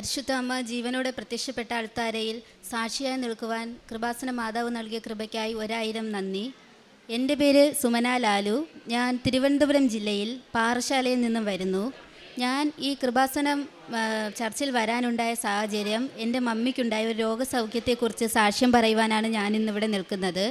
പരിശുദ്ധ അമ്മ ജീവനോടെ പ്രത്യക്ഷപ്പെട്ട അൾത്താരയിൽ സാക്ഷിയായി നിൽക്കുവാൻ കൃപാസന മാതാവ് നൽകിയ കൃപയ്ക്കായി ഒരായിരം നന്ദി. എന്റെ പേര് സുമന ലാലു. ഞാൻ തിരുവനന്തപുരം ജില്ലയിൽ പാറശാലയിൽ നിന്നും വരുന്നു. ഞാൻ ഈ കൃപാസനം ചർച്ചിൽ വരാനുണ്ടായ സാഹചര്യം എന്റെ മമ്മിക്കുണ്ടായ ഒരു രോഗസൗഖ്യത്തെക്കുറിച്ച് സാക്ഷ്യം പറയുവാനാണ് ഞാൻ ഇന്നിവിടെ നിൽക്കുന്നത്.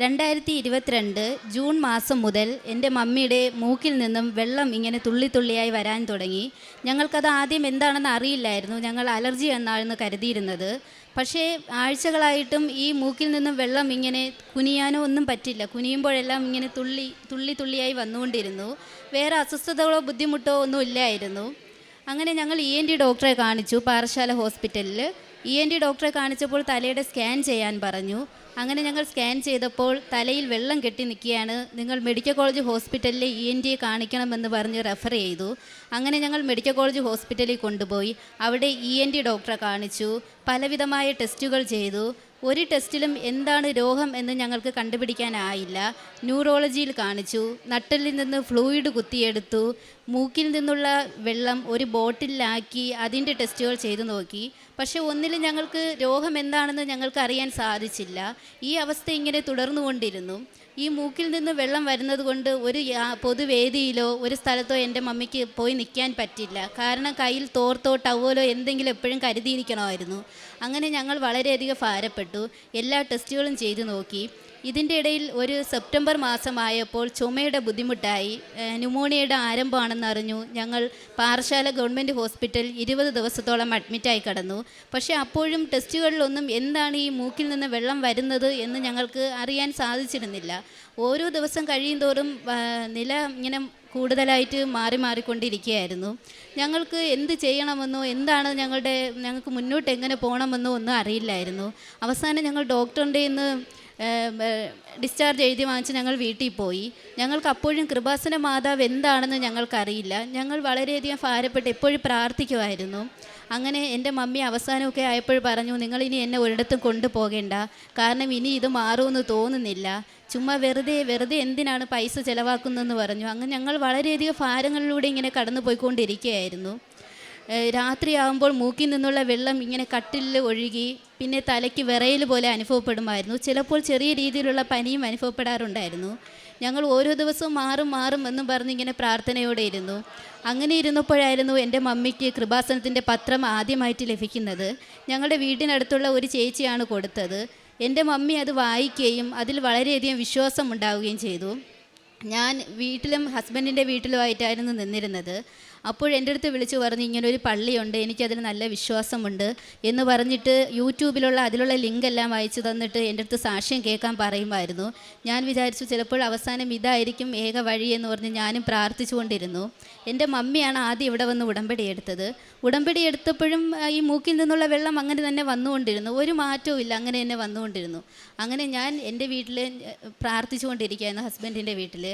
രണ്ടായിരത്തി ഇരുപത്തിരണ്ട് ജൂൺ മാസം മുതൽ എന്റെ മമ്മിയുടെ മൂക്കിൽ നിന്നും വെള്ളം ഇങ്ങനെ തുള്ളി തുള്ളിയായി വരാൻ തുടങ്ങി. ഞങ്ങൾക്കത് ആദ്യം എന്താണെന്ന് അറിയില്ലായിരുന്നു. ഞങ്ങൾ അലർജി എന്നാണെന്ന് കരുതിയിരുന്നത്. പക്ഷേ ആഴ്ചകളായിട്ടും ഈ മൂക്കിൽ നിന്നും വെള്ളം ഇങ്ങനെ കുനിയാനോ ഒന്നും പറ്റില്ല. കുനിയുമ്പോഴെല്ലാം ഇങ്ങനെ തുള്ളി തുള്ളി തുള്ളിയായി വന്നുകൊണ്ടിരുന്നു. വേറെ അസ്വസ്ഥതകളോ ബുദ്ധിമുട്ടോ ഒന്നും ഇല്ലായിരുന്നു. അങ്ങനെ ഞങ്ങൾ ഇ എൻ ഡോക്ടറെ കാണിച്ചു പാറശാല ഹോസ്പിറ്റലിൽ ഇ എൻ ടി ഡോക്ടറെ കാണിച്ചപ്പോൾ തലയുടെ സ്കാൻ ചെയ്യാൻ പറഞ്ഞു. അങ്ങനെ ഞങ്ങൾ സ്കാൻ ചെയ്തപ്പോൾ തലയിൽ വെള്ളം കെട്ടി നിൽക്കുകയാണ്. നിങ്ങൾ മെഡിക്കൽ കോളേജ് ഹോസ്പിറ്റലിലെ ഇ എൻ ടിയെ കാണിക്കണമെന്ന് പറഞ്ഞ് റെഫർ ചെയ്തു. അങ്ങനെ ഞങ്ങൾ മെഡിക്കൽ കോളേജ് ഹോസ്പിറ്റലിൽ കൊണ്ടുപോയി. അവിടെ ഇ എൻ ടി ഡോക്ടറെ കാണിച്ചു. പലവിധമായ ടെസ്റ്റുകൾ ചെയ്തു. ഒരു ടെസ്റ്റിലും എന്താണ് രോഗം എന്ന് ഞങ്ങൾക്ക് കണ്ടുപിടിക്കാനായില്ല. ന്യൂറോളജിയിൽ കാണിച്ചു. നട്ടലിൽ നിന്ന് ഫ്ലൂയിഡ് കുത്തിയെടുത്തു. മൂക്കിൽ നിന്നുള്ള വെള്ളം ഒരു ബോട്ടിലാക്കി അതിന്റെ ടെസ്റ്റുകൾ ചെയ്തു നോക്കി. പക്ഷേ ഒന്നിലും ഞങ്ങൾക്ക് രോഗം എന്താണെന്ന് ഞങ്ങൾക്ക് അറിയാൻ സാധിച്ചില്ല. ഈ അവസ്ഥ ഇങ്ങനെ തുടർന്നുകൊണ്ടിരുന്നു ഈ മൂക്കിൽ നിന്ന് വെള്ളം വരുന്നത് കൊണ്ട് ഒരു പൊതുവേദിയിലോ ഒരു സ്ഥലത്തോ എന്റെ മമ്മിക്ക് പോയി നിൽക്കാൻ പറ്റില്ല. കാരണം കയ്യിൽ തോർത്തോ ടവലോ എന്തെങ്കിലും എപ്പോഴും കരുതിയിരിക്കണമായിരുന്നു. അങ്ങനെ ഞങ്ങൾ വളരെയധികം ഭാരപ്പെട്ടു. എല്ലാ ടെസ്റ്റുകളും ചെയ്തു നോക്കി. ഇതിന്റെ ഇടയിൽ ഒരു സെപ്റ്റംബർ മാസമായപ്പോൾ ചുമയുടെ ബുദ്ധിമുട്ടായി. ന്യൂമോണിയയുടെ ആരംഭമാണെന്ന് അറിഞ്ഞു. ഞങ്ങൾ പാറശാല ഗവൺമെന്റ് ഹോസ്പിറ്റൽ ഇരുപത് ദിവസത്തോളം അഡ്മിറ്റായി കടന്നു. പക്ഷേ അപ്പോഴും ടെസ്റ്റുകളിലൊന്നും എന്താണ് ഈ മൂക്കിൽ നിന്ന് വെള്ളം വരുന്നത് എന്ന് ഞങ്ങൾക്ക് അറിയാൻ സാധിച്ചിരുന്നില്ല. ഓരോ ദിവസം കഴിയും തോറും നില ഇങ്ങനെ കൂടുതലായിട്ട് മാറി മാറിക്കൊണ്ടിരിക്കുകയായിരുന്നു. ഞങ്ങൾക്ക് എന്ത് ചെയ്യണമെന്നോ എന്താണ് ഞങ്ങളുടെ ഞങ്ങൾക്ക് മുന്നോട്ട് എങ്ങനെ പോകണമെന്നോ ഒന്നും അറിയില്ലായിരുന്നു. അവസാനം ഞങ്ങൾ ഡോക്ടറിന്റെ ഇന്ന് ഡിസ്ചാർജ് എഴുതി വാങ്ങിച്ച് ഞങ്ങൾ വീട്ടിൽ പോയി. ഞങ്ങൾക്ക് അപ്പോഴും കൃപാസന മാതാവ് എന്താണെന്ന് ഞങ്ങൾക്കറിയില്ല. ഞങ്ങൾ വളരെയധികം ഭാരപ്പെട്ട് എപ്പോഴും പ്രാർത്ഥിക്കുമായിരുന്നു. അങ്ങനെ എന്റെ മമ്മി അവസാനമൊക്കെ ആയപ്പോൾ പറഞ്ഞു നിങ്ങളിനി എന്നെ ഒരിടത്തും കൊണ്ടുപോകേണ്ട. കാരണം ഇനി ഇത് മാറുമെന്ന് തോന്നുന്നില്ല. ചുമ്മാ വെറുതെ വെറുതെ എന്തിനാണ് പൈസ ചിലവാക്കുന്നതെന്ന് പറഞ്ഞു. അങ്ങനെ ഞങ്ങൾ വളരെയധികം ഭാരങ്ങളിലൂടെ ഇങ്ങനെ കടന്നു പോയിക്കൊണ്ടിരിക്കുകയായിരുന്നു. രാത്രിയാകുമ്പോൾ മൂക്കിൽ നിന്നുള്ള വെള്ളം ഇങ്ങനെ കട്ടിലിൽ ഒഴുകി പിന്നെ തലയ്ക്ക് വിറയൽ പോലെ അനുഭവപ്പെടുമായിരുന്നു. ചിലപ്പോൾ ചെറിയ രീതിയിലുള്ള പനിയും അനുഭവപ്പെടാറുണ്ടായിരുന്നു. ഞങ്ങൾ ഓരോ ദിവസവും മാറും മാറും എന്നും പറഞ്ഞ് ഇങ്ങനെ പ്രാർത്ഥനയോടെ ഇരുന്നു. അങ്ങനെ ഇരുന്നപ്പോഴായിരുന്നു എന്റെ മമ്മിക്ക് കൃപാസനത്തിന്റെ പത്രം ആദ്യമായിട്ട് ലഭിക്കുന്നത്. ഞങ്ങളുടെ വീടിനടുത്തുള്ള ഒരു ചേച്ചിയാണ് കൊടുത്തത്. എന്റെ മമ്മി അത് വായിക്കുകയും അതിൽ വളരെയധികം വിശ്വാസം ഉണ്ടാവുകയും ചെയ്തു. ഞാൻ വീട്ടിലും ഹസ്ബൻഡിന്റെ വീട്ടിലുമായിട്ടായിരുന്നു നിന്നിരുന്നത്. അപ്പോൾ എന്റെ അടുത്ത് വിളിച്ചു പറഞ്ഞു ഇങ്ങനെ ഒരു പള്ളിയുണ്ട് എനിക്കതിൽ നല്ല വിശ്വാസമുണ്ട് എന്ന് പറഞ്ഞിട്ട് യൂട്യൂബിലുള്ള അതിലുള്ള ലിങ്ക് എല്ലാം അയച്ചു തന്നിട്ട് എന്റെ അടുത്ത് സാക്ഷ്യം കേൾക്കാൻ പറയുമായിരുന്നു. ഞാൻ വിചാരിച്ചു ചിലപ്പോൾ അവസാനം ഇതായിരിക്കും ഏക വഴി എന്ന് പറഞ്ഞ് ഞാനും പ്രാർത്ഥിച്ചുകൊണ്ടിരുന്നു. എന്റെ മമ്മിയാണ് ആദ്യം ഇവിടെ വന്ന് ഉടമ്പടി എടുത്തത്. ഉടമ്പടി എടുത്തപ്പോഴും ഈ മൂക്കിൽ നിന്നുള്ള വെള്ളം അങ്ങനെ തന്നെ വന്നുകൊണ്ടിരുന്നു. ഒരു മാറ്റവും ഇല്ല അങ്ങനെ തന്നെ വന്നുകൊണ്ടിരുന്നു. അങ്ങനെ ഞാൻ എന്റെ വീട്ടിൽ പ്രാർത്ഥിച്ചുകൊണ്ടിരിക്കുകയായിരുന്നു ഹസ്ബൻഡിന്റെ വീട്ടിൽ.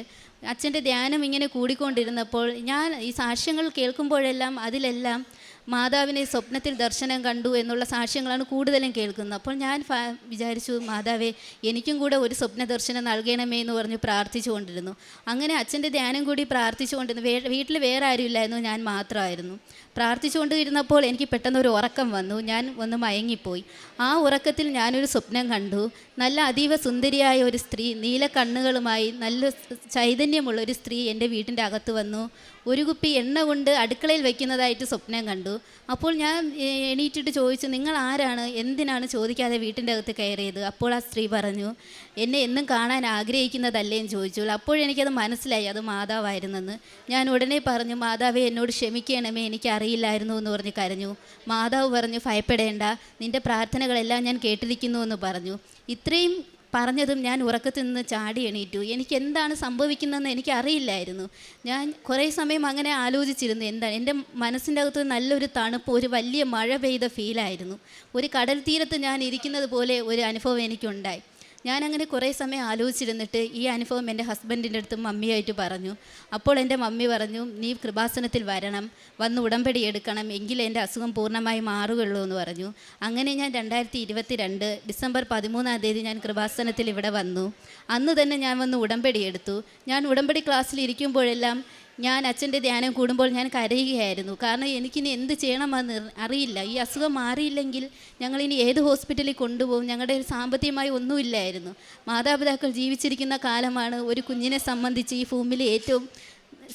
അച്ഛന്റെ ധ്യാനം ഇങ്ങനെ കൂടിക്കൊണ്ടിരുന്നപ്പോൾ ഞാൻ ഈ സാക്ഷ്യങ്ങൾ കേൾക്കുമ്പോഴെല്ലാം അതിലെല്ലാം മാതാവിനെ സ്വപ്നത്തിൽ ദർശനം കണ്ടു എന്നുള്ള സാക്ഷ്യങ്ങളാണ് കൂടുതലും കേൾക്കുന്നത്. അപ്പോൾ ഞാൻ വിചാരിച്ചു മാതാവേ എനിക്കും കൂടെ ഒരു സ്വപ്ന ദർശനം നൽകണമേ എന്ന് പറഞ്ഞ് പ്രാർത്ഥിച്ചുകൊണ്ടിരുന്നു. അങ്ങനെ അച്ഛന്റെ ധ്യാനം കൂടി പ്രാർത്ഥിച്ചുകൊണ്ടിരുന്നു. വേ വീട്ടിൽ വേറെ ആരുമില്ലായിരുന്നു ഞാൻ മാത്രമായിരുന്നു. പ്രാർത്ഥിച്ചുകൊണ്ടിരുന്നപ്പോൾ എനിക്ക് പെട്ടെന്ന് ഒരു ഉറക്കം വന്നു. ഞാൻ ഒന്ന് മയങ്ങിപ്പോയി. ആ ഉറക്കത്തിൽ ഞാനൊരു സ്വപ്നം കണ്ടു. നല്ല അതീവ സുന്ദരിയായ ഒരു സ്ത്രീ നീല കണ്ണുകളുമായി നല്ല ചൈതന്യമുള്ള ഒരു സ്ത്രീ എന്റെ വീട്ടിന്റെ അകത്ത് വന്നു. ഒരു കുപ്പി എണ്ണ കൊണ്ട് അടുക്കളയിൽ വയ്ക്കുന്നതായിട്ട് സ്വപ്നം കണ്ടു. അപ്പോൾ ഞാൻ എണീറ്റിട്ട് ചോദിച്ചു നിങ്ങൾ ആരാണ് എന്തിനാണ് ചോദിക്കാതെ വീട്ടിന്റെ അകത്ത് കയറിയത്? അപ്പോൾ ആ സ്ത്രീ പറഞ്ഞു എന്നെ എന്നും കാണാൻ ആഗ്രഹിക്കുന്നതല്ലേ? എന്ന് ചോദിച്ചു. അപ്പോഴെനിക്കത് മനസ്സിലായി അത് മാതാവായിരുന്നെന്ന്. ഞാൻ ഉടനെ പറഞ്ഞു മാതാവെ എന്നോട് ക്ഷമിക്കണമേ എനിക്കറിയില്ലായിരുന്നു എന്ന് പറഞ്ഞ് കരഞ്ഞു. മാതാവ് പറഞ്ഞു ഭയപ്പെടേണ്ട നിന്റെ പ്രാർത്ഥനകളെല്ലാം ഞാൻ കേട്ടിരിക്കുന്നു എന്ന് പറഞ്ഞു. ഇത്രയും പറഞ്ഞതും ഞാൻ ഉറക്കത്തിൽ നിന്ന് ചാടി എണീറ്റു. എനിക്ക് എന്താണ് സംഭവിക്കുന്നതെന്ന് എനിക്ക് അറിയില്ലായിരുന്നു ഞാൻ കുറേ സമയം അങ്ങനെ ആലോചിച്ചിരുന്നു എന്താണ്? എന്റെ മനസ്സിന്റെ അകത്ത് നല്ലൊരു തണുപ്പ് ഒരു വലിയ മഴ പെയ്ത ഫീലായിരുന്നു ഒരു കടൽ തീരത്ത് ഞാൻ ഇരിക്കുന്നത് പോലെ ഒരു അനുഭവം എനിക്കുണ്ടായി. ഞാനങ്ങനെ കുറേ സമയം ആലോചിച്ചിരുന്നിട്ട് ഈ അനുഭവം എന്റെ ഹസ്ബൻഡിന്റെ അടുത്ത് മമ്മിയായിട്ട് പറഞ്ഞു. അപ്പോൾ എന്റെ മമ്മി പറഞ്ഞു നീ കൃപാസനത്തിൽ വരണം വന്ന് ഉടമ്പടി എടുക്കണം എങ്കിലേ എന്റെ അസുഖം പൂർണമായി മാറുകയുള്ളൂ എന്ന് പറഞ്ഞു. അങ്ങനെ ഞാൻ രണ്ടായിരത്തി ഇരുപത്തി രണ്ട് ഡിസംബർ പതിമൂന്നാം തീയതി ഞാൻ കൃപാസനത്തിൽ ഇവിടെ വന്നു. അന്ന് തന്നെ ഞാൻ വന്ന് ഉടമ്പടി എടുത്തു. ഞാൻ ഉടമ്പടി ക്ലാസ്സിൽ ഇരിക്കുമ്പോഴെല്ലാം ഞാൻ അച്ഛന്റെ ധ്യാനം കൂടുമ്പോൾ ഞാൻ കരയുകയായിരുന്നു. കാരണം എനിക്കിനി എന്ത് ചെയ്യണമെന്ന് അറിയില്ല. ഈ അസുഖം മാറിയില്ലെങ്കിൽ ഞങ്ങളിനി ഏത് ഹോസ്പിറ്റലിൽ കൊണ്ടുപോകും? ഞങ്ങളുടെ സാമ്പത്തികമായി ഒന്നുമില്ലായിരുന്നു മാതാപിതാക്കൾ ജീവിച്ചിരിക്കുന്ന കാലമാണ് ഒരു കുഞ്ഞിനെ സംബന്ധിച്ച് ഈ ഭൂമിയിൽ ഏറ്റവും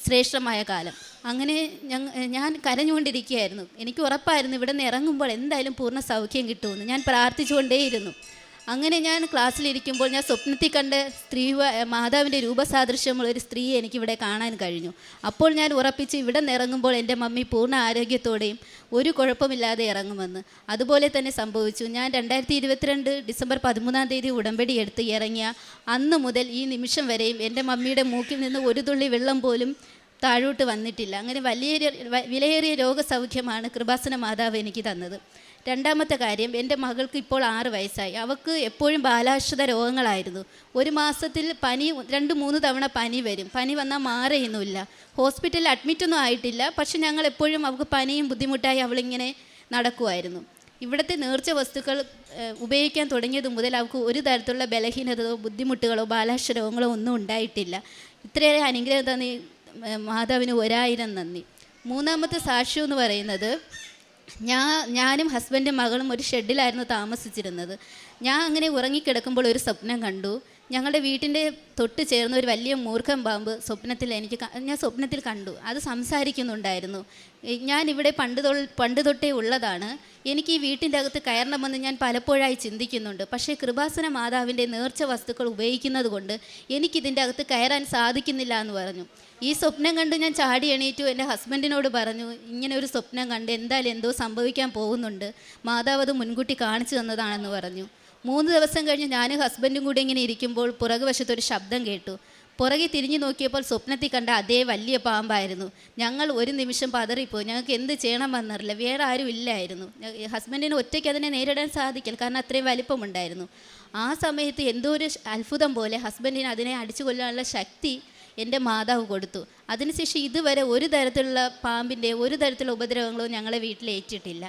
ശ്രേഷ്ഠമായ കാലം. അങ്ങനെ ഞാൻ കരഞ്ഞുകൊണ്ടിരിക്കുകയായിരുന്നു. എനിക്ക് ഉറപ്പായിരുന്നു ഇവിടെ നിന്ന് ഇറങ്ങുമ്പോൾ എന്തായാലും പൂർണ സൗഖ്യം കിട്ടുമെന്ന്. ഞാൻ പ്രാർത്ഥിച്ചുകൊണ്ടേയിരുന്നു. അങ്ങനെ ഞാൻ ക്ലാസ്സിലിരിക്കുമ്പോൾ ഞാൻ സ്വപ്നത്തിൽ കണ്ട സ്ത്രീ മാതാവിന്റെ രൂപസാദൃശ്യമുള്ള ഒരു സ്ത്രീയെ എനിക്കിവിടെ കാണാൻ കഴിഞ്ഞു. അപ്പോൾ ഞാൻ ഉറപ്പിച്ച് ഇവിടെ നിന്ന് ഇറങ്ങുമ്പോൾ എന്റെ മമ്മി പൂർണ ആരോഗ്യത്തോടെയും ഒരു കുഴപ്പമില്ലാതെ ഇറങ്ങുമെന്ന്. അതുപോലെ തന്നെ സംഭവിച്ചു. ഞാൻ രണ്ടായിരത്തി ഇരുപത്തിരണ്ട് ഡിസംബർ പതിമൂന്നാം തീയതി ഉടമ്പടി എടുത്ത് ഇറങ്ങിയ അന്ന് മുതൽ ഈ നിമിഷം വരെയും എന്റെ മമ്മിയുടെ മൂക്കിൽ നിന്ന് ഒരു തുള്ളി വെള്ളം പോലും താഴോട്ട് വന്നിട്ടില്ല. അങ്ങനെ വലിയ വിലയേറിയ രോഗസൗഖ്യമാണ് കൃപാസന മാതാവ് എനിക്ക് തന്നത്. രണ്ടാമത്തെ കാര്യം എന്റെ മകൾക്ക് ഇപ്പോൾ ആറ് വയസ്സായി. അവൾക്ക് എപ്പോഴും ബാലാശ്രിത രോഗങ്ങളായിരുന്നു. ഒരു മാസത്തിൽ പനി രണ്ട് മൂന്ന് തവണ പനി വരും. പനി വന്നാൽ മാറിയൊന്നുമില്ല. ഹോസ്പിറ്റലിൽ അഡ്മിറ്റൊന്നും ആയിട്ടില്ല. പക്ഷെ ഞങ്ങൾ എപ്പോഴും അവൾക്ക് പനിയും ബുദ്ധിമുട്ടായി അവളിങ്ങനെ നടക്കുമായിരുന്നു. ഇവിടുത്തെ നേർച്ച വസ്തുക്കൾ ഉപയോഗിക്കാൻ തുടങ്ങിയത് മുതൽ അവൾക്ക് ഒരു തരത്തിലുള്ള ബലഹീനതയോ ബുദ്ധിമുട്ടുകളോ ബാലാശ്ര രോഗങ്ങളോ ഒന്നും ഉണ്ടായിട്ടില്ല. ഇത്രയേറെ അനുഗ്രഹം തന്നെ മാതാവിന് ഒരായിരം നന്ദി. മൂന്നാമത്തെ സാക്ഷ്യം എന്ന് പറയുന്നത് ഞാൻ ഞാനും ഹസ്ബൻഡും മകളും ഒരു ഷെഡിലായിരുന്നു താമസിച്ചിരുന്നത്. ഞാൻ അങ്ങനെ ഉറങ്ങിക്കിടക്കുമ്പോൾ ഒരു സ്വപ്നം കണ്ടു. ഞങ്ങളുടെ വീട്ടിന്റെ തൊട്ട് ചേർന്ന ഒരു വലിയ മൂർഖൻ പാമ്പ് സ്വപ്നത്തിൽ എനിക്ക് ഞാൻ സ്വപ്നത്തിൽ കണ്ടു. അത് സംസാരിക്കുന്നുണ്ടായിരുന്നു. ഞാൻ ഇവിടെ പണ്ട് പണ്ട് തൊട്ടേ ഉള്ളതാണ്. എനിക്ക് ഈ വീട്ടിന്റെ അകത്ത് കയറണമെന്ന് ഞാൻ പലപ്പോഴായി ചിന്തിക്കുന്നുണ്ട്. പക്ഷേ കൃപാസന മാതാവിന്റെ നേർച്ച വസ്തുക്കൾ ഉപയോഗിക്കുന്നത് കൊണ്ട് എനിക്കിതിന്റെ അകത്ത് കയറാൻ സാധിക്കുന്നില്ല എന്ന് പറഞ്ഞു. ഈ സ്വപ്നം കണ്ട് ഞാൻ ചാടി എണീറ്റു. എന്റെ ഹസ്ബൻഡിനോട് പറഞ്ഞു ഇങ്ങനെ ഒരു സ്വപ്നം കണ്ട് എന്തായാലും എന്തോ സംഭവിക്കാൻ പോകുന്നുണ്ട്. മാതാവ് അത് മുൻകൂട്ടി കാണിച്ചു തന്നതാണെന്ന് പറഞ്ഞു. മൂന്ന് ദിവസം കഴിഞ്ഞ് ഞാൻ ഹസ്ബൻഡും കൂടി ഇങ്ങനെ ഇരിക്കുമ്പോൾ പുറകുവശത്തൊരു ശബ്ദം കേട്ടു. പുറകെ തിരിഞ്ഞു നോക്കിയപ്പോൾ സ്വപ്നത്തിൽ കണ്ട അതേ വലിയ പാമ്പായിരുന്നു. ഞങ്ങൾ ഒരു നിമിഷം പതറിപ്പോയി. ഞങ്ങൾക്ക് എന്ത് ചെയ്യണം വന്നറില്ല വേറെ ആരും ഇല്ലായിരുന്നു. ഹസ്ബൻഡിന് ഒറ്റയ്ക്ക് അതിനെ നേരിടാൻ സാധിക്കില്ല. കാരണം അത്രയും വലിപ്പമുണ്ടായിരുന്നു. ആ സമയത്ത് എന്തോ ഒരു അത്ഭുതം പോലെ ഹസ്ബൻഡിന് അതിനെ അടിച്ചു കൊല്ലാനുള്ള ശക്തി എന്റെ മാതാവ് കൊടുത്തു. അതിനുശേഷം ഇതുവരെ ഒരു തരത്തിലുള്ള പാമ്പിന്റെ ഒരു തരത്തിലുള്ള ഉപദ്രവങ്ങളും ഞങ്ങളെ വീട്ടിൽ ഏറ്റിട്ടില്ല.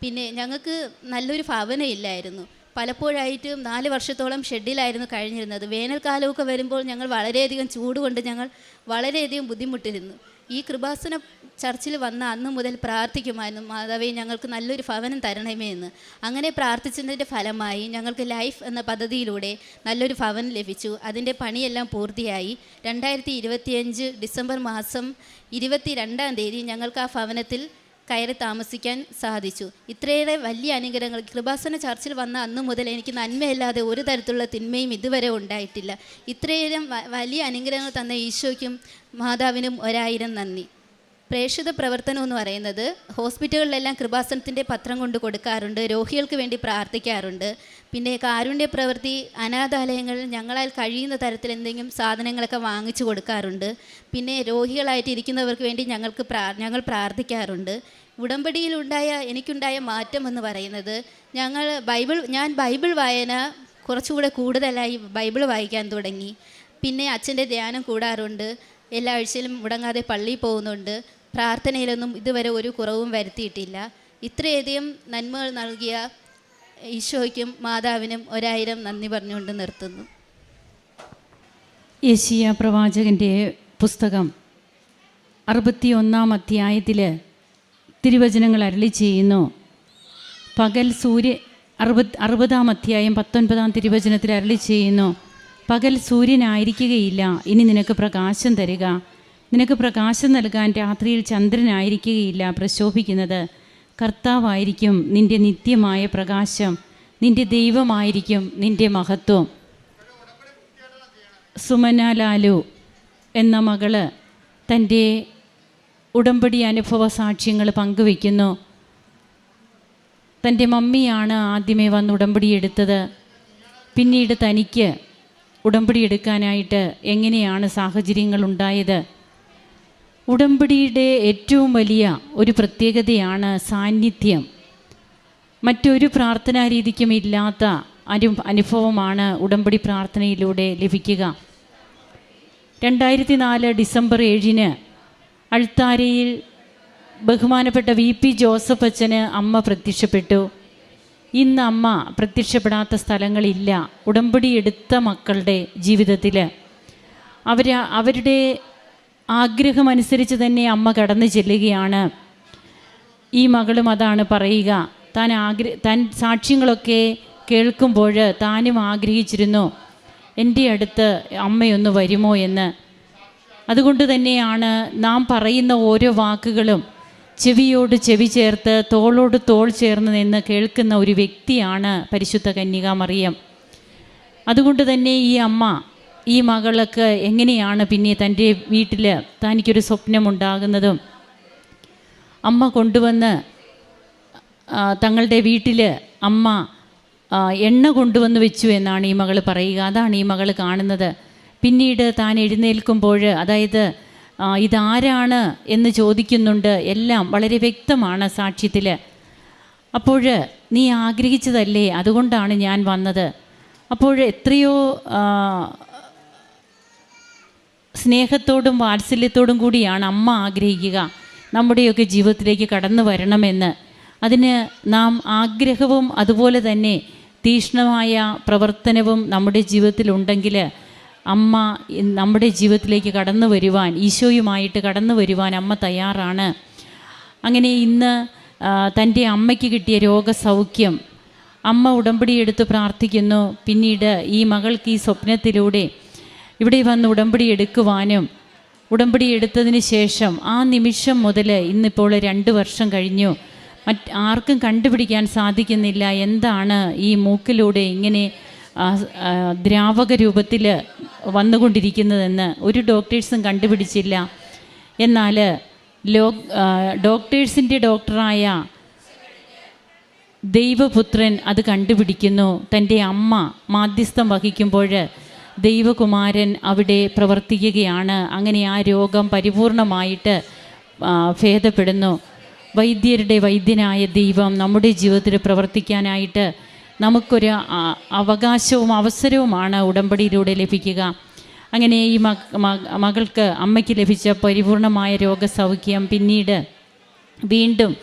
പിന്നെ ഞങ്ങൾക്ക് നല്ലൊരു ഭവനമില്ലായിരുന്നു പലപ്പോഴായിട്ട് നാല് വർഷത്തോളം ഷെഡിലായിരുന്നു കഴിഞ്ഞിരുന്നത്. വേനൽക്കാലമൊക്കെ വരുമ്പോൾ ഞങ്ങൾ വളരെയധികം ചൂട് കൊണ്ട് ഞങ്ങൾ വളരെയധികം ബുദ്ധിമുട്ടിരുന്നു. ഈ കൃപാസന ചർച്ചിൽ വന്ന അന്ന് മുതൽ പ്രാർത്ഥിക്കുമായിരുന്നു. മാതാവേ ഞങ്ങൾക്ക് നല്ലൊരു ഭവനം തരണമേ എന്ന്. അങ്ങനെ പ്രാർത്ഥിച്ചതിന്റെ ഫലമായി ഞങ്ങൾക്ക് ലൈഫ് എന്ന പദ്ധതിയിലൂടെ നല്ലൊരു ഭവനം ലഭിച്ചു. അതിന്റെ പണിയെല്ലാം പൂർത്തിയായി. രണ്ടായിരത്തി ഡിസംബർ മാസം ഇരുപത്തി രണ്ടാം തീയതി ഞങ്ങൾക്ക് ആ ഭവനത്തിൽ കയറി താമസിക്കാൻ സാധിച്ചു. ഇത്രയേറെ വലിയ അനുഗ്രഹങ്ങൾ. കൃപാസന ചർച്ചിൽ വന്ന അന്ന് മുതൽ എനിക്ക് നന്മയല്ലാതെ ഒരു തരത്തിലുള്ള തിന്മയും ഇതുവരെ ഉണ്ടായിട്ടില്ല. ഇത്രയേറെ വലിയ അനുഗ്രഹങ്ങൾ തന്ന ഈശോയ്ക്കും മാതാവിനും ഒരായിരം നന്ദി. പ്രേക്ഷിത പ്രവർത്തനം എന്ന് പറയുന്നത് ഹോസ്പിറ്റലുകളിലെല്ലാം കൃപാസനത്തിന്റെ പത്രം കൊണ്ട് കൊടുക്കാറുണ്ട് രോഗികൾക്ക് വേണ്ടി പ്രാർത്ഥിക്കാറുണ്ട്. പിന്നെ കാരുണ്യ പ്രവൃത്തി അനാഥാലയങ്ങളിൽ ഞങ്ങളാൽ കഴിയുന്ന തരത്തിൽ എന്തെങ്കിലും സാധനങ്ങളൊക്കെ വാങ്ങിച്ചു കൊടുക്കാറുണ്ട്. പിന്നെ രോഗികളായിട്ട് ഇരിക്കുന്നവർക്ക് വേണ്ടി ഞങ്ങൾക്ക് പ്രാ ഞങ്ങൾ പ്രാർത്ഥിക്കാറുണ്ട്. ഉടമ്പടിയിലുണ്ടായ എനിക്കുണ്ടായ മാറ്റം എന്ന് പറയുന്നത് ഞങ്ങൾ ബൈബിൾ ഞാൻ ബൈബിൾ വായന കുറച്ചുകൂടെ കൂടുതലായി ബൈബിൾ വായിക്കാൻ തുടങ്ങി. പിന്നെ അച്ഛന്റെ ധ്യാനം കൂടാറുണ്ട്. എല്ലാ ആഴ്ചയിലും മുടങ്ങാതെ പള്ളിയിൽ പോകുന്നുണ്ട്. പ്രാർത്ഥനയിലൊന്നും ഇതുവരെ ഒരു കുറവും വരുത്തിയിട്ടില്ല. ഇത്രയധികം നന്മകൾ നൽകിയ ഈശോയ്ക്കും മാതാവിനും ഒരായിരം നന്ദി പറഞ്ഞുകൊണ്ട് നിർത്തുന്നു. യേശിയ പ്രവാചകന്റെ പുസ്തകം അറുപത്തിയൊന്നാം അധ്യായത്തിൽ തിരുവചനങ്ങൾ അരളി ചെയ്യുന്നു. പകൽ സൂര്യ അറുപത് അറുപതാം അധ്യായം പത്തൊൻപതാം തിരുവചനത്തിൽ അരളി ചെയ്യുന്നു. പകൽ സൂര്യനായിരിക്കുകയില്ല ഇനി നിനക്ക് പ്രകാശം തരിക. നിനക്ക് പ്രകാശം നൽകാൻ രാത്രിയിൽ ചന്ദ്രനായിരിക്കുകയില്ല പ്രശോഭിക്കുന്നത്. കർത്താവായിരിക്കും നിന്റെ നിത്യമായ പ്രകാശം. നിന്റെ ദൈവമായിരിക്കും നിന്റെ മഹത്വം. സുമന ലാലു എന്ന മകൾ തന്റെ ഉടമ്പടി അനുഭവ സാക്ഷ്യങ്ങൾ പങ്കുവയ്ക്കുന്നു. തന്റെ മമ്മിയാണ് ആദ്യമേ വന്ന് ഉടമ്പടി എടുത്തത്. പിന്നീട് തനിക്ക് ഉടമ്പടി എടുക്കാനായിട്ട് എങ്ങനെയാണ് സാഹചര്യങ്ങൾ ഉണ്ടായത്? ഉടമ്പടിയുടെ ഏറ്റവും വലിയ ഒരു പ്രത്യേകതയാണ് സാന്നിധ്യം. മറ്റൊരു പ്രാർത്ഥനാ രീതിക്കും ഇല്ലാത്ത അനു അനുഭവമാണ് ഉടമ്പടി പ്രാർത്ഥനയിലൂടെ ലഭിക്കുക. രണ്ടായിരത്തി നാല് ഡിസംബർ ഏഴിന് അൾത്താരയിൽ ബഹുമാനപ്പെട്ട വി പി ജോസഫ് അച്ഛന് അമ്മ പ്രത്യക്ഷപ്പെട്ടു. ഇന്ന് അമ്മ പ്രത്യക്ഷപ്പെടാത്ത സ്ഥലങ്ങളില്ല. ഉടമ്പടി എടുത്ത മക്കളുടെ ജീവിതത്തിൽ അവർ അവരുടെ ആഗ്രഹമനുസരിച്ച് തന്നെ അമ്മ കടന്നു ചെല്ലുകയാണ്. ഈ മകളും അതാണ് പറയുക. താൻ ആഗ്ര താൻ സാക്ഷ്യങ്ങളൊക്കെ കേൾക്കുമ്പോൾ താനും ആഗ്രഹിച്ചിരുന്നു എന്റെ അടുത്ത് അമ്മയൊന്ന് വരുമോ എന്ന്. അതുകൊണ്ട് തന്നെയാണ് നാം പറയുന്ന ഓരോ വാക്കുകളും ചെവിയോട് ചെവി ചേർത്ത് തോളോട് തോൾ ചേർന്ന് നിന്ന് കേൾക്കുന്ന ഒരു വ്യക്തിയാണ് പരിശുദ്ധ കന്യകാമറിയം. അതുകൊണ്ട് തന്നെ ഈ അമ്മ ഈ മകൾക്ക് എങ്ങനെയാണ് പിന്നെ തന്റെ വീട്ടിൽ തനിക്കൊരു സ്വപ്നമുണ്ടാകുന്നതും? അമ്മ കൊണ്ടുവന്ന് തങ്ങളുടെ വീട്ടിൽ അമ്മ എണ്ണ കൊണ്ടുവന്ന് വെച്ചു എന്നാണ് ഈ മകൾ പറയുക. അതാണ് ഈ മകൾ കാണുന്നത്. പിന്നീട് താൻ എഴുന്നേൽക്കുമ്പോൾ അതായത് ഇതാരാണ് എന്ന് ചോദിക്കുന്നുണ്ട്. എല്ലാം വളരെ വ്യക്തമാണ് സാക്ഷ്യത്തിൽ അപ്പോൾ നീ ആഗ്രഹിച്ചതല്ലേ? അതുകൊണ്ടാണ് ഞാൻ വന്നത്. അപ്പോൾ എത്രയോ സ്നേഹത്തോടും വാത്സല്യത്തോടും കൂടിയാണ് അമ്മ ആഗ്രഹിക്കുക. നമ്മുടെയൊക്കെ ജീവിതത്തിലേക്ക് കടന്നു വരണമെന്ന്. അതിന് നാം ആഗ്രഹവും അതുപോലെ തന്നെ തീഷ്ണമായ പ്രവർത്തനവും നമ്മുടെ ജീവിതത്തിലുണ്ടെങ്കിൽ അമ്മ നമ്മുടെ ജീവിതത്തിലേക്ക് കടന്നു വരുവാൻ ഈശോയുമായിട്ട് കടന്നു വരുവാൻ അമ്മ തയ്യാറാണ്. അങ്ങനെ ഇന്ന് തന്റെ അമ്മയ്ക്ക് കിട്ടിയ രോഗസൗഖ്യം. അമ്മ ഉടമ്പടി എടുത്ത് പ്രാർത്ഥിക്കുന്നു. പിന്നീട് ഈ മകൾക്ക് ഈ സ്വപ്നത്തിലൂടെ ഇവിടെ വന്ന് ഉടമ്പടി എടുക്കുവാനും ഉടമ്പടി എടുത്തതിന് ശേഷം ആ നിമിഷം മുതൽ ഇന്നിപ്പോൾ രണ്ട് വർഷം കഴിഞ്ഞു. മറ്റ് ആർക്കും കണ്ടുപിടിക്കാൻ സാധിക്കുന്നില്ല. എന്താണ് ഈ മൂക്കിലൂടെ ഇങ്ങനെ ദ്രാവക രൂപത്തിൽ വന്നുകൊണ്ടിരിക്കുന്നതെന്ന് ഒരു ഡോക്ടേഴ്സും കണ്ടുപിടിച്ചില്ല. എന്നാൽ ലോ ഡോക്ടേഴ്സിന്റെ ഡോക്ടറായ ദൈവപുത്രൻ അത് കണ്ടുപിടിക്കുന്നു. തന്റെ അമ്മ മാധ്യസ്ഥം വഹിക്കുമ്പോൾ ദൈവകുമാരൻ അവിടെ പ്രവർത്തിക്കുകയാണ്. അങ്ങനെ ആ രോഗം പരിപൂർണമായിട്ട് ഭേദപ്പെടുന്നു. വൈദ്യരുടെ വൈദ്യനായ ദൈവം നമ്മുടെ ജീവിതത്തിൽ പ്രവർത്തിക്കാനായിട്ട് നമുക്കൊരു അവകാശവും അവസരവുമാണ് ഉടമ്പടിയിലൂടെ ലഭിക്കുക. അങ്ങനെ ഈ മക മക- മകൾക്ക് അമ്മയ്ക്ക് ലഭിച്ച പരിപൂർണമായ രോഗസൗഖ്യം പിന്നീട് വീണ്ടും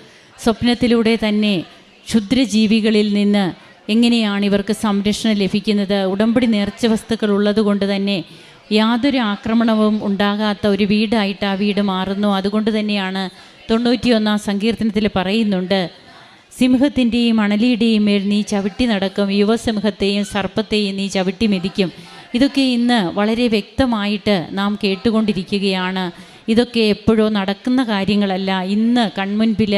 സ്വപ്നത്തിലൂടെ തന്നെ ക്ഷുദ്രജീവികളിൽ നിന്ന് എങ്ങനെയാണ് ഇവർക്ക് സംരക്ഷണം ലഭിക്കുന്നത്? ഉടമ്പടി നേർച്ച വസ്തുക്കൾ ഉള്ളതുകൊണ്ട് തന്നെ യാതൊരു ആക്രമണവും ഉണ്ടാകാത്ത ഒരു വീടായിട്ട് ആ വീട് മാറുന്നു. അതുകൊണ്ട് തന്നെയാണ് തൊണ്ണൂറ്റിയൊന്നാം സങ്കീർത്തനത്തിൽ പറയുന്നുണ്ട് സിംഹത്തിന്റെയും അണലിയുടെയും മേൽ നീ ചവിട്ടി നടക്കും. യുവസിംഹത്തെയും സർപ്പത്തെയും നീ ചവിട്ടി മെതിക്കും. ഇതൊക്കെ ഇന്ന് വളരെ വ്യക്തമായിട്ട് നാം കേട്ടുകൊണ്ടിരിക്കുകയാണ്. ഇതൊക്കെ എപ്പോഴോ നടക്കുന്ന കാര്യങ്ങളല്ല. ഇന്ന് കൺമുൻപിൽ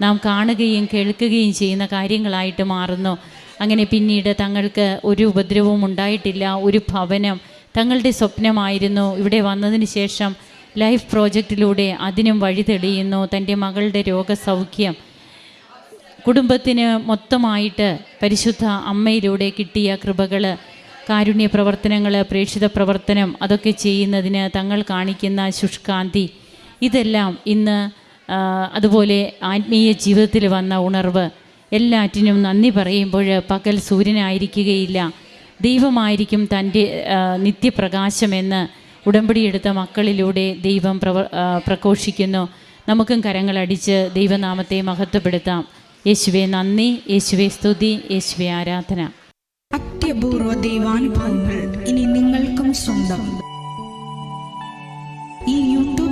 നാം കാണുകയും കേൾക്കുകയും ചെയ്യുന്ന കാര്യങ്ങളായിട്ട് മാറുന്നു. അങ്ങനെ പിന്നീട് തങ്ങൾക്ക് ഒരു ഉപദ്രവവും ഉണ്ടായിട്ടില്ല ഒരു ഭവനം തങ്ങളുടെ സ്വപ്നമായിരുന്നു. ഇവിടെ വന്നതിന് ശേഷം ലൈഫ് പ്രോജക്റ്റിലൂടെ അതിനും വഴി തെളിയുന്നു. തന്റെ മകളുടെ രോഗസൗഖ്യം കുടുംബത്തിന് മൊത്തമായിട്ട് പരിശുദ്ധ അമ്മയിലൂടെ കിട്ടിയ കൃപകൾ കാരുണ്യ പ്രവർത്തനങ്ങൾ പ്രേക്ഷിത പ്രവർത്തനം അതൊക്കെ ചെയ്യുന്നതിന് തങ്ങൾ കാണിക്കുന്ന ശുഷ്കാന്തി. ഇതെല്ലാം ഇന്ന് അതുപോലെ ആത്മീയ ജീവിതത്തിൽ വന്ന ഉണർവ്. എല്ലാറ്റിനും നന്ദി പറയുമ്പോൾ പകൽ സൂര്യനായിരിക്കുകയില്ല. ദൈവമായിരിക്കും തന്റെ നിത്യപ്രകാശമെന്ന് ഉടമ്പടിയെടുത്ത മക്കളിലൂടെ ദൈവം പ്രവ പ്രഘോഷിക്കുന്നു. നമുക്കും കരങ്ങളടിച്ച് ദൈവനാമത്തെ മഹത്വപ്പെടുത്താം. യേശുവെ നന്ദി യേശുവെ സ്തുതി യേശുവെ ആരാധന. അത്യപൂർവ ദൈവാനുഭവങ്ങൾ ഇനി നിങ്ങൾക്കും സ്വന്തം.